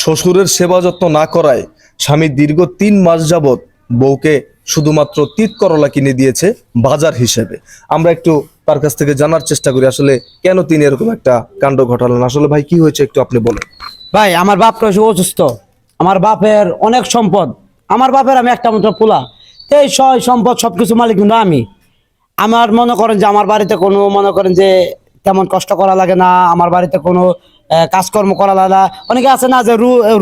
শ্বশুরের সেবা যত্ন না করায় স্বামী দীর্ঘ তিন মাস যাবৎ বউকে শুধুমাত্র তিত করলা কিনে দিয়েছে বাজার হিসেবে। আমরা একটু তার কাছ থেকে জানার চেষ্টা করি, আসলে কেন তিনি এরকম একটা কাণ্ড ঘটালেন? আসলে ভাই, কি হয়েছে একটু আপনি বলেন। ভাই, আমার বাপ রয়েছে অসুস্থ। আমার বাপের অনেক সম্পদ। আমার বাপের আমি একটা মাত্র পোলা। এই সয় সম্পদ সবকিছু মালিক কিন্তু আমি। আমার মনে করেন যে আমার বাড়িতে কোনো, মনে করেন যে তেমন কষ্ট করা লাগে না। আমার বাড়িতে কোনো কাজকর্ম করা না অনেকে আছে না যে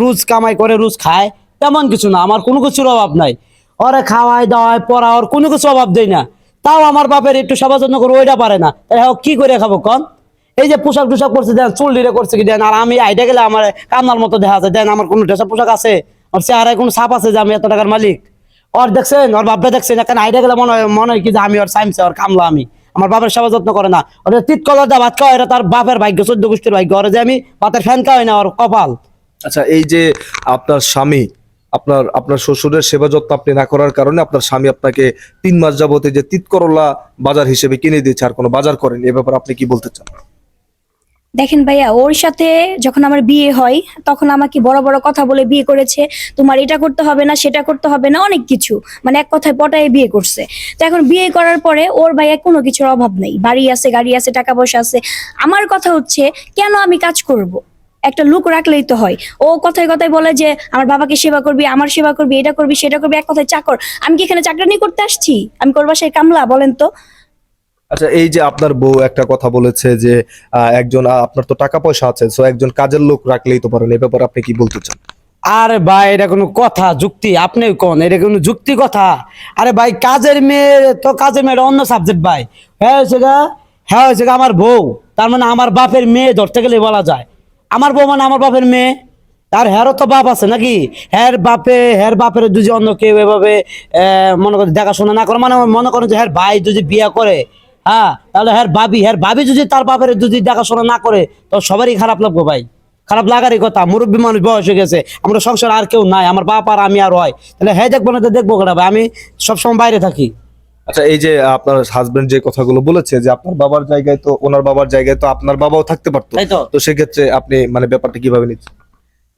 রুজ কামাই করে, রুজ খায়। তেমন কিছু না, আমার কোনো কিছুর অভাব নাই। ওরে খাওয়াই দাওয়াই পড়া ওর কোনো কিছু অভাব দেয় না। তাও আমার বাপের একটু সেবা যত্ন করে ওইটা পারে না। তাহলে কি করে খাব কন? এই যে পোশাক টুশাক করছে দেন চুল ডিরে করছে কি, দেন আর আমি আইডা গেলে আমার কান্নার মতো দেখা যায় দেন আমার কোনো ড্রেসের পোশাক আছে, ওর চেহারায় কোনো ছাপ আছে যে আমি এত টাকার মালিক। ওর দেখছেন, ওর বাপটা দেখছেন, এখানে আইডা গেলে মনে হয় মনে হয় কি যে আমি ওর সাইমছে ওর কামলা আমি। আমার বাপের সেবা যত্ন করে না। ওটা তিত কলার দা ভাত খাওয়া, এটা তার বাপের ভাগ্য, চোদ্দ গোষ্ঠীর ভাগ্য। ওরা যে আমি ভাতের ফ্যান খাওয়াই না, ওর কপাল। আচ্ছা এই যে আপনার স্বামী, আপনার আপনার শ্বশুরের সেবা যত্ন আপনি না করার কারণে আপনার স্বামী আপনাকে তিন মাস যাবতে যে তিতকরলা বাজার হিসেবে কিনে দিয়েছে, আর কোনো বাজার করেন, এ ব্যাপারে আপনি কি বলতে চান? দেখেন ভাইয়া, ওর সাথে যখন আমার বিয়ে হয়, তখন আমাকে বড় বড় কথা বলে বিয়ে করেছে, তোমার এটা করতে হবে না, সেটা করতে হবে না, অনেক কিছু। মানে এক কথায় পটায় বিয়ে করছে। তো এখন বিয়ে করার পরে ওর ভাইয়া কোনো কিছুর অভাব নেই। বাড়ি আছে, গাড়ি আছে, টাকা পয়সা আছে। আমার কথা হচ্ছে, কেন আমি কাজ করব। একটা লুক রাখলেই তো হয়। ও কথায় কথায় বলে যে, আমার বাবাকে সেবা করবি, আমার সেবা করবি, এটা করবি, সেটা করবি, এক কথায় চাকর আমি কি এখানে চাকরানি করতে আসছি? আমি করবা সেই কামলা, বলেন তো। আচ্ছা এই যে আপনার বউ একটা কথা বলেছে যে একজন আপনার তো টাকা পয়সা আছে সো একজন কাজের লোক রাখলেই তো পারেন, এ ব্যাপারে আপনি কি বলতে চান? আরে ভাই, এটা কোনো কথা, যুক্তি আপনি কোন, এটা কোনো যুক্তি কথা। আরে ভাই, কাজের মেয়ে, তো কাজের মেয়ের অন্য সাবজেক্ট ভাই। হ্যাঁ গা? হ্যাঁ হয়েছে গা আমার বউ। তার মানে আমার বাপের মেয়ে ধরতে গেলে বলা যায়। আমার বউ মানে আমার বাপের মেয়ে? আর হ্যারও তো বাপ আছে নাকি? হ্যার বাপে, হ্যার বাপের যদি অন্য কেউ এভাবে মনে করে দেখাশোনা না করে মানে মনে করেন যে, হ্যার ভাই যদি বিয়ে করে হ্যাঁ তাহলে হ্যার ভাবি হ্যার ভাবি যদি তার বাপের যদি দেখাশোনা না করে তো সবারই খারাপ লাগবে ভাই। খারাপ লাগারই কথা মুরব্বী মানুষ বয়স হয়ে গেছে আমরা সংসার আর কেউ নাই আমার বাপ আর আমি আর হয় তাহলে হ্যাঁ দেখব না তো দেখব কেন ভাই? আমি সবসময় বাইরে থাকি। আচ্ছা এই যে আপনার হাজবেন্ড যে কথাগুলো বলেছে যে আপনার বাবার জায়গায় তো ওনার বাবার জায়গায় তো আপনার বাবাও থাকতে পারতো তো সেক্ষেত্রে আপনি মানে ব্যাপারটা কীভাবে নিচ্ছেন?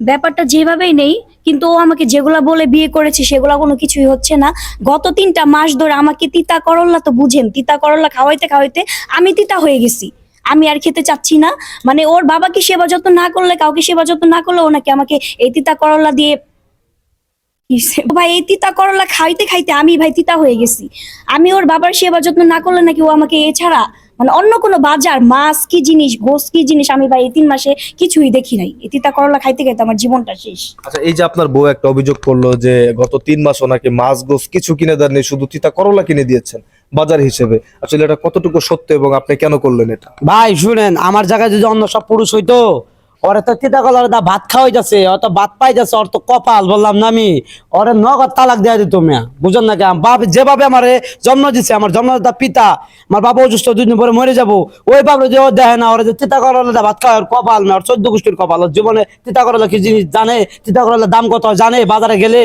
ব্যাপারটা যেভাবেই নেই, কিন্তু ও আমাকে যেগুলা বলে বিয়ে করেছে সেগুলা কোনো কিছুই হচ্ছে না। গত তিনটা মাস ধরে আমাকে তিতা করল্লা তো বুঝেন, তিতা করল্লা খাওয়াইতে খাওয়াইতে আমি তিতা হয়ে গেছি। আমি আর খেতে চাচ্ছি না। মানে ওর বাবাকে সেবা যত্ন না করলে, কাউকে সেবা যত্ন না করলে ও নাকি আমাকে এই তিতা করল্লা দিয়ে ভাই, এই তিতা করলা খাইতে খাইতে আমি ভাই তিতা হয়ে গেছি। আমি ওর বাবার সেবা যত্ন না করলে নাকি ও আমাকে এছাড়া মানে অন্য কোনো বাজার মাছ কি জিনিস গোস কি জিনিস আমি ভাই এই তিন মাসে কিছুই দেখি নাই। এই তিতা করলা খাইতে খাইতে আমার জীবনটা শেষ। আচ্ছা এই যে আপনার বউ একটা অভিযোগ করল যে গত তিন মাস ওনাকে মাছ গোস কিছু কিনে দেননি শুধু তিতা করলা কিনে দিয়েছেন বাজার হিসেবে। আসলে এটা কতটুকু সত্য এবং আপনি কেন করলেন এটা? ভাই শুনেন আমার জায়গায় যদি অন্য সব পুরুষ হইতো ওরে তো তিতা কলার দা ভাত খাওয়াই যাচ্ছে অত ভাত পাই যাচ্ছে, ওর তো কপাল, বললাম না আমি। ওরে নগদ তালাক দেওয়া দিত মিয়া, বুঝেন না কি? আমার বাপ যেভাবে আমার জন্ম দিচ্ছে আমার জন্মদাতা পিতা, আমার বাবা অসুস্থ দুই দিন পরে মরে যাব, ওই বাবু যে ও দেখে না, ওরা যে তিতা করলা দা ভাত খাওয়ার ওর কপাল না ওর চোদ্দ গোষ্ঠীর কপাল, ওর জীবনে তিতা করলা কি জিনিস জানে? তিতা করলার দাম কত, জানে বাজারে গেলে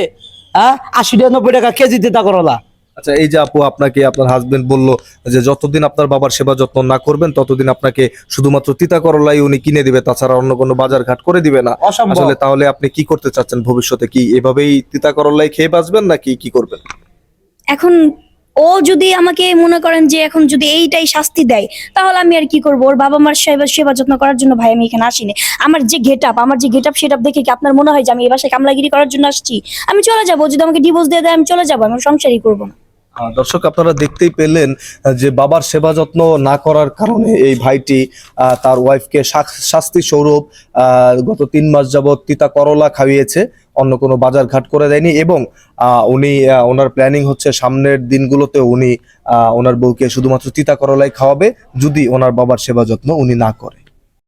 হ্যাঁ? আশি টাকা, নব্বই টাকা কেজি তিতা করলা আচ্ছা এই যে আপু আপনাকে আপনার হাজবেন্ড বলল যে যতদিন আপনার বাবার সেবা যত্ন না করবেন ততদিন আপনাকে শুধুমাত্র তিতা করলাই উনি কিনে দিবে তাছাড়া অন্য কোনো বাজার ঘাট করে দিবে না। আসলে তাহলে আপনি কি করতে চাচ্ছেন ভবিষ্যতে? কি এভাবেই তিতা করলাই খেয়ে বাঁচবেন নাকি কি করবেন? এখন ও যদি আমাকে মনে করেন যে এখন যদি এইটাই শাস্তি দেয় তাহলে আমি আর কি করব? ওর বাবা মার সেবা সেবা যত্ন করার জন্য ভাই আমি এখানে আসিনি। আমার যে গেট আপ আমার যে গেট আপ সেট দেখে কি আপনার মনে হয় যে আমি এই বাসায় কামলাগিরি করার জন্য আসছি? আমি চলে যাব যদি আমাকে ডিভোর্স দিয়ে দেয় আমি চলে যাব আমি সংসারই করব না। দর্শক, আপনারা দেখতেই পেলেন যে বাবার সেবা যত্ন না করার কারণে এই ভাইটি তার ওয়াইফকে শাস্তি স্বরূপ গত তিন মাস যাবৎ তিতা করলা খাইয়েছে, অন্য কোনো বাজার ঘাট করে দেয়নি এবং উনি ওনার প্ল্যানিং হচ্ছে সামনের দিনগুলোতে উনি ওনার বউকে শুধুমাত্র তিতা করলাই খাওয়াবে, যদি ওনার বাবার সেবা যত্ন উনি না করে।